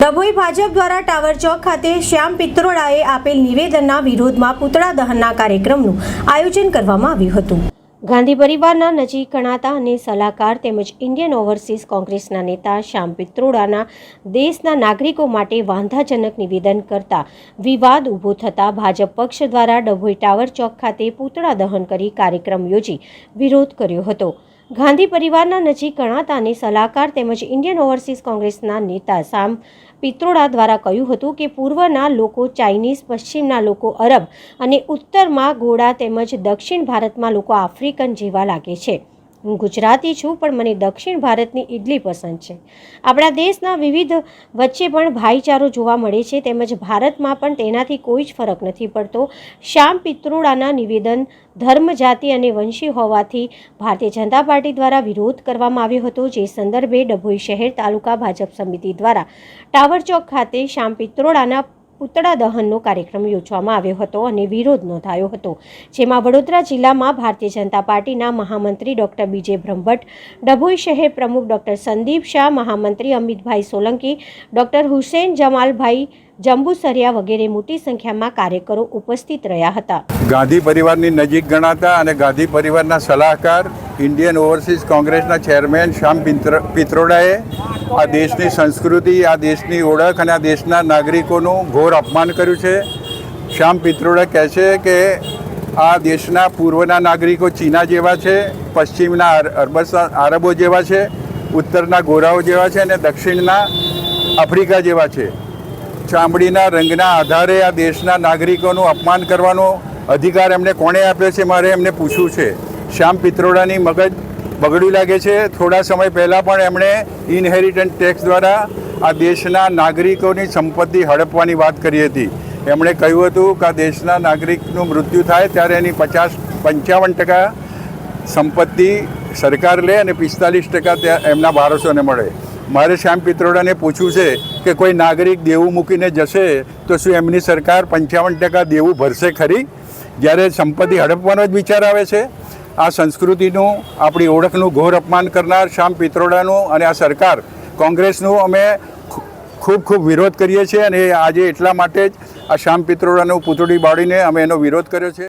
ડભોઈ ભાજપ દ્વારા ટાવર ચોક ખાતે શ્યામ પિત્રોડાએ આપેલ નિવેદનના વિરોધમાં પૂતળા દહનના કાર્યક્રમનું આયોજન કરવામાં આવ્યું હતું. ગાંધી પરિવારના નજીક ગણાતા અને સલાહકાર તેમજ ઇન્ડિયન ઓવરસીઝ કોંગ્રેસના નેતા શ્યામ પિત્રોડાના દેશના નાગરિકો માટે વાંધાજનક નિવેદન કરતા વિવાદ ઊભો થતા ભાજપ પક્ષ દ્વારા ડભોઈ ટાવર ચોક ખાતે પૂતળા દહન કરી કાર્યક્રમ યોજી વિરોધ કર્યો હતો. ગાંધી પરિવારના નજીક ગણાતાની સલાહકાર તેમજ ઇન્ડિયન ઓવરસીઝ કોંગ્રેસના નેતા સામ પિત્રોડા દ્વારા કહ્યું હતું કે પૂર્વના લોકો ચાઇનીઝ, પશ્ચિમના લોકો અરબ અને ઉત્તરમાં ગોળા તેમજ દક્ષિણ ભારતમાં લોકો આફ્રિકન જેવા લાગે છે. હું ગુજરાતી છું, પણ મને દક્ષિણ ભારતની ઇડલી પસંદ છે. આપણા દેશના વિવિધ વચ્ચે પણ ભાઈચારો જોવા મળે છે, તેમજ ભારતમાં પણ તેનાથી કોઈ જ ફરક નથી પડતો. શ્યામ પિત્રોડાના નિવેદન ધર્મ જાતિ અને વંશી હોવાથી ભારતીય જનતા પાર્ટી દ્વારા વિરોધ કરવામાં આવ્યો હતો, જે સંદર્ભે ડભોઈ શહેર તાલુકા ભાજપ સમિતિ દ્વારા. ટાવર ચોક ખાતે શ્યામ પિત્રોડાના પૂતળા દહનનો કાર્યક્રમ યોજવામાં આવ્યો હતો અને વિરોધ નોંધાયો હતો, જેમાં વડોદરા જિલ્લામાં ભારતીય જનતા પાર્ટીના મહામંત્રી ડોક્ટર બીજે બ્રહ્મભટ્ટ, ડભોઈ શહેર પ્રમુખ ડોક્ટર સંદીપ શાહ, મહામંત્રી અમિતભાઈ સોલંકી, ડોક્ટર હુસેન જમાલભાઈ જંબુસરિયા વગેરે મોટી સંખ્યામાં કાર્યકરો ઉપસ્થિત રહ્યા હતા. ગાંધી પરિવારની નજીક ગણાતા અને ગાંધી પરિવારના સલાહકાર, ઇન્ડિયન ઓવરસીઝ કોંગ્રેસના ચેરમેન શ્યામ પિત્ર- પિત્રોડાએ આ દેશની સંસ્કૃતિ, આ દેશની ઓળખ અને આ દેશના નાગરિકોનું ઘોર અપમાન કર્યું છે. શ્યામ પિત્રોડા કહે છે કે આ દેશના પૂર્વના નાગરિકો ચીના જેવા છે, પશ્ચિમના અરબસ આરબો જેવા છે, ઉત્તરના ગોરાઓ જેવા છે અને દક્ષિણના આફ્રિકા જેવા છે. ચામડીના રંગના આધારે આ દેશના નાગરિકોનું અપમાન કરવાનો અધિકાર એમને કોણે આપ્યો છે, મારે એમને પૂછવું છે. શ્યામ પિત્રોડાની મગજ બગડ્યું લાગે છે. થોડા સમય પહેલાં પણ એમણે ઇનહેરિટન્ટ ટેક્સ દ્વારા આ દેશના નાગરિકોની સંપત્તિ હડપવાની વાત કરી હતી. એમણે કહ્યું હતું કે આ દેશના નાગરિકનું મૃત્યુ થાય ત્યારે એની પચાસ પંચાવન ટકા સંપત્તિ સરકાર લે અને પિસ્તાલીસ ટકા ત્યાં એમના વારસોને મળે. મારે શ્યામ પિત્રોડાને પૂછવું છે કે કોઈ નાગરિક દેવું મૂકીને જશે તો શું એમની સરકાર પંચાવન ટકા દેવું ભરશે ખરી? જ્યારે સંપત્તિ હડપવાનો જ વિચાર આવે છે. આ સંસ્કૃતિનું, આપણી ઓળખનું ઘોર અપમાન કરનાર શ્યામ પિત્રોડાનું અને આ સરકાર કોંગ્રેસનું અમે ખૂબ ખૂબ વિરોધ કરીએ છીએ અને આજે એટલા માટે જ આ શ્યામ પિત્રોડાનું પૂતળી બાળીને અમે એનો વિરોધ કર્યો છે.